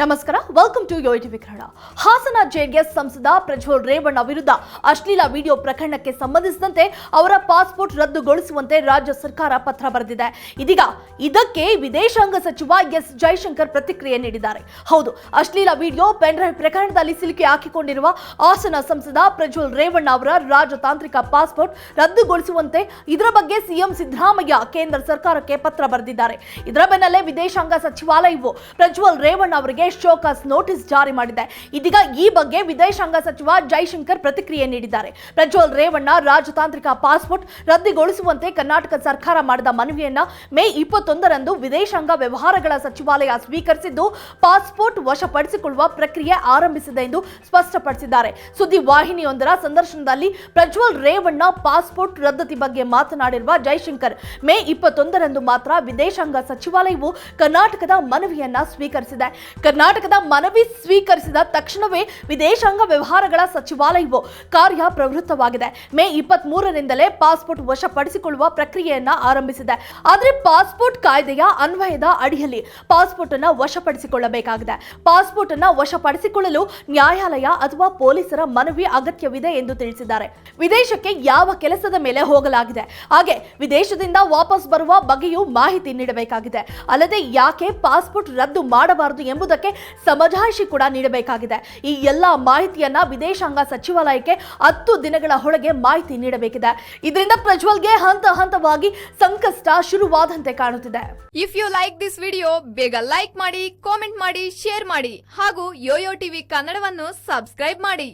ನಮಸ್ಕಾರ welcome to ಯೋಟಿ ವಿಕ್ರಣ ಹಾಸನ ಜೆಡಿಎಸ್ ಸಂಸದ ಪ್ರಜ್ವಲ್ ರೇವಣ್ಣ ವಿರುದ್ಧ ಅಶ್ಲೀಲ ವಿಡಿಯೋ ಪ್ರಕರಣಕ್ಕೆ ಸಂಬಂಧಿಸಿದಂತೆ ಅವರ ಪಾಸ್ಪೋರ್ಟ್ ರದ್ದುಗೊಳಿಸುವಂತೆ ರಾಜ್ಯ ಸರ್ಕಾರ ಪತ್ರ ಬರೆದಿದೆ. ಇದೀಗ ಇದಕ್ಕೆ ವಿದೇಶಾಂಗ ಸಚಿವ ಎಸ್ ಜೈಶಂಕರ್ ಪ್ರತಿಕ್ರಿಯೆ ನೀಡಿದ್ದಾರೆ. ಹೌದು, ಅಶ್ಲೀಲ ವಿಡಿಯೋ ಪೆನ್ಡ್ರೈವ್ ಪ್ರಕರಣದಲ್ಲಿ ಸಿಲುಕಿ ಹಾಕಿಕೊಂಡಿರುವ ಹಾಸನ ಸಂಸದ ಪ್ರಜ್ವಲ್ ರೇವಣ್ಣ ಅವರ ರಾಜತಾಂತ್ರಿಕ ಪಾಸ್ಪೋರ್ಟ್ ರದ್ದುಗೊಳಿಸುವಂತೆ ಇದರ ಬಗ್ಗೆ ಸಿಎಂ ಸಿದ್ದರಾಮಯ್ಯ ಕೇಂದ್ರ ಸರ್ಕಾರಕ್ಕೆ ಪತ್ರ ಬರೆದಿದ್ದಾರೆ. ಇದರ ಬೆನ್ನಲ್ಲೇ ವಿದೇಶಾಂಗ ಸಚಿವಾಲಯವು ಪ್ರಜ್ವಲ್ ರೇವಣ್ಣ ಅವರಿಗೆ ಶೋಕಾಸ್ ನೋಟಿಸ್ ಜಾರಿ ಮಾಡಿದೆ. ಇದೀಗ ಈ ಬಗ್ಗೆ ವಿದೇಶಾಂಗ ಸಚಿವ ಜೈಶಂಕರ್ ಪ್ರತಿಕ್ರಿಯೆ ನೀಡಿದ್ದಾರೆ. ಪ್ರಜ್ವಲ್ ರೇವಣ್ಣ ರಾಜತಾಂತ್ರಿಕ ಪಾಸ್ಪೋರ್ಟ್ ರದ್ದುಗೊಳಿಸುವಂತೆ ಕರ್ನಾಟಕ ಸರ್ಕಾರ ಮಾಡಿದ ಮನವಿಯನ್ನ ಮೇ ಇಪ್ಪತ್ತೊಂದರಂದು ವಿದೇಶಾಂಗ ವ್ಯವಹಾರಗಳ ಸಚಿವಾಲಯ ಸ್ವೀಕರಿಸಿದ್ದು, ಪಾಸ್ಪೋರ್ಟ್ ವಶಪಡಿಸಿಕೊಳ್ಳುವ ಪ್ರಕ್ರಿಯೆ ಆರಂಭಿಸಿದೆ ಎಂದು ಸ್ಪಷ್ಟಪಡಿಸಿದ್ದಾರೆ. ಸುದ್ದಿ ವಾಹಿನಿಯೊಂದರ ಸಂದರ್ಶನದಲ್ಲಿ ಪ್ರಜ್ವಲ್ ರೇವಣ್ಣ ಪಾಸ್ಪೋರ್ಟ್ ರದ್ದತಿ ಬಗ್ಗೆ ಮಾತನಾಡಿರುವ ಜೈಶಂಕರ್, ಮೇ ಇಪ್ಪತ್ತೊಂದರಂದು ಮಾತ್ರ ವಿದೇಶಾಂಗ ಸಚಿವಾಲಯವು ಕರ್ನಾಟಕದ ಮನವಿಯನ್ನ ಸ್ವೀಕರಿಸಿದೆ. ಕರ್ನಾಟಕದ ಮನವಿ ಸ್ವೀಕರಿಸಿದ ತಕ್ಷಣವೇ ವಿದೇಶಾಂಗ ವ್ಯವಹಾರಗಳ ಸಚಿವಾಲಯವು ಕಾರ್ಯ ಪ್ರವೃತ್ತವಾಗಿದೆ. ಮೇ ಇಪ್ಪತ್ತ್ ಮೂರರಿಂದಲೇ ಪಾಸ್ಪೋರ್ಟ್ ವಶಪಡಿಸಿಕೊಳ್ಳುವ ಪ್ರಕ್ರಿಯೆಯನ್ನ ಆರಂಭಿಸಿದೆ. ಆದರೆ ಪಾಸ್ಪೋರ್ಟ್ ಕಾಯ್ದೆಯ ಅನ್ವಯದ ಅಡಿಯಲ್ಲಿ ಪಾಸ್ಪೋರ್ಟ್ ಅನ್ನು ವಶಪಡಿಸಿಕೊಳ್ಳಬೇಕಾಗಿದೆ. ಪಾಸ್ಪೋರ್ಟ್ ಅನ್ನು ವಶಪಡಿಸಿಕೊಳ್ಳಲು ನ್ಯಾಯಾಲಯ ಅಥವಾ ಪೊಲೀಸರ ಮನವಿ ಅಗತ್ಯವಿದೆ ಎಂದು ತಿಳಿಸಿದ್ದಾರೆ. ವಿದೇಶಕ್ಕೆ ಯಾವ ಕೆಲಸದ ಮೇಲೆ ಹೋಗಲಾಗಿದೆ? ಹಾಗೆ ವಿದೇಶದಿಂದ ವಾಪಸ್ ಬರುವ ಬಗ್ಗೆಯೂ ಮಾಹಿತಿ ನೀಡಬೇಕಾಗಿದೆ. ಅಲ್ಲದೆ ಯಾಕೆ ಪಾಸ್ಪೋರ್ಟ್ ರದ್ದು ಮಾಡಬಾರದು ಎಂಬುದಕ್ಕೆ ಸಮಜಾಯಿಷಿ ಕೂಡ ನೀಡಬೇಕಾಗಿದೆ. ಈ ಎಲ್ಲ ಮಾಹಿತಿಯನ್ನ ವಿದೇಶಾಂಗ ಸಚಿವಾಲಯಕ್ಕೆ ಹತ್ತು ದಿನಗಳ ಒಳಗೆ ಮಾಹಿತಿ ನೀಡಬೇಕಿದೆ. ಇದರಿಂದ ಪ್ರಜ್ವಲ್ಗೆ ಹಂತ ಹಂತವಾಗಿ ಸಂಕಷ್ಟ ಶುರುವಾದಂತೆ ಕಾಣುತ್ತಿದೆ. If you like this video ಬೇಗ ಲೈಕ್ ಮಾಡಿ ಕಾಮೆಂಟ್ ಮಾಡಿ ಶೇರ್ ಮಾಡಿ ಹಾಗೂ ಯೋಯೋ ಟಿವಿ ಕನ್ನಡವನ್ನು ಸಬ್ಸ್ಕ್ರೈಬ್ ಮಾಡಿ.